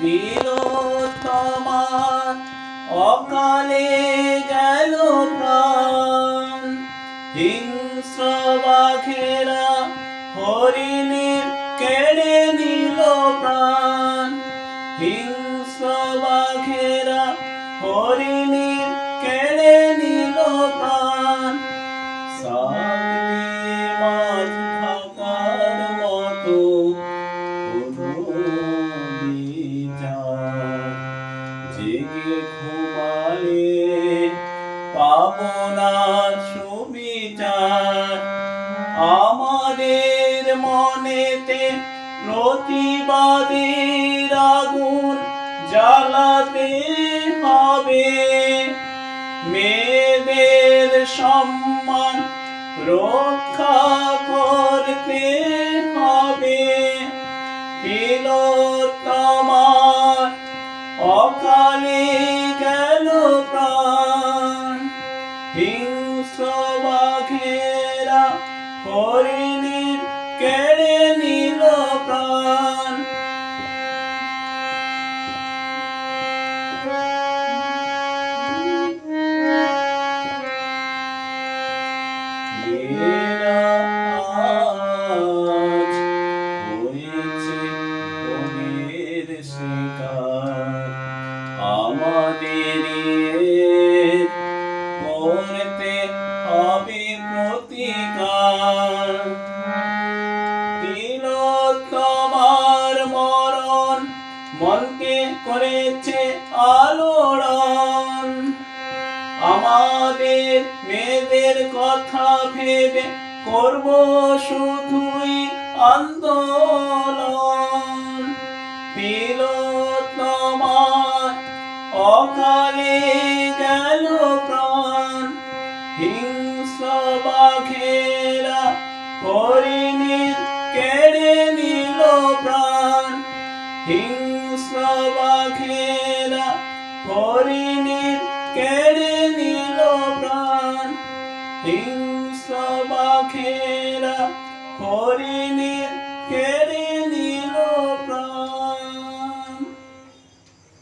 তিলোত্তমার অকালে গেল প্রাণ। হিংস্র বাঘেরা হরিণীর কেড়ে নিল প্রাণ। হিংস্র বাঘেরা হরিণীর কেড়ে নিল প্রাণ। সাগরে ঘুমালে না সুবিচার। আমাদের মনেতে প্রতিবাদের আগুন জ্বালাতে হবে। মেয়েদের সম্মান রক্ষা করতে অকালে গেল প্রাণ। হিংস্র বাঘেরা হরিণীর কেড়ে নিল প্রাণ। মনকে করেছে আলোড়ন। আমাদের মেয়েদের কথা ভেবে করব শুধুই আন্দোলন। তিলোত্তমার অকালে গেল প্রাণ। হিংস্র বাঘেরা হরিণীর কেড়ে নিল প্রাণ। হিংস্র বাঘেরা হরিণীর কেড়ে নিল প্রাণ। হিংস্র বাঘেরা হরিণীর